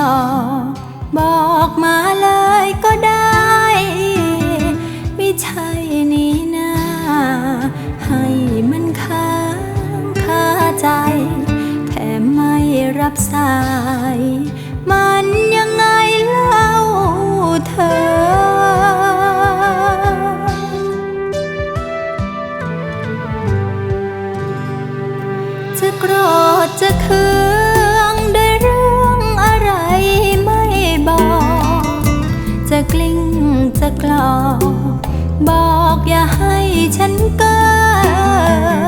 อก บอกมาเลยก็ได้ ไม่ใช่นี่นาให้มันค้างคาใจ แถมไม่รับสาย มันยังไงเล่าเธอจะโกรธจะคืน กลอบอกอย่าให้ฉันเกิ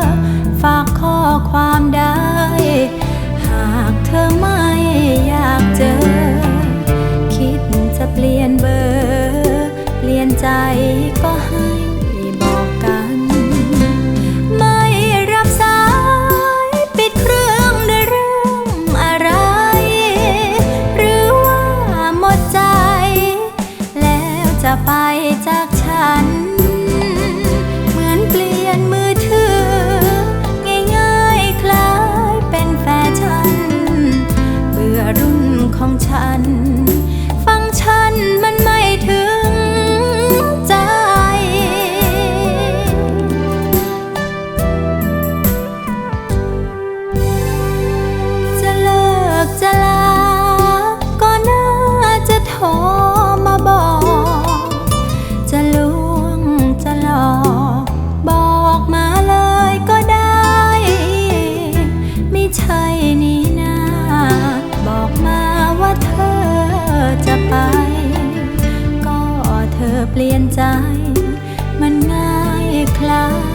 อฝากข้อความได้ หากเธอไม่อยากเจอ คิดจะเปลี่ยนเบอร์ เปลี่ยนใจก็ให้ จากฉัน เปลี่ยนใจ มันง่ายคลาย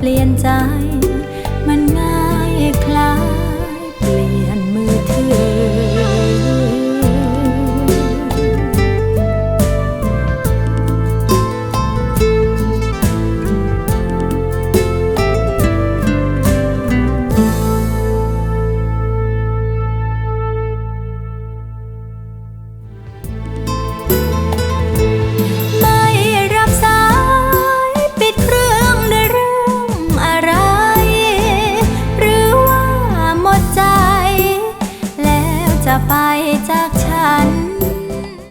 变在。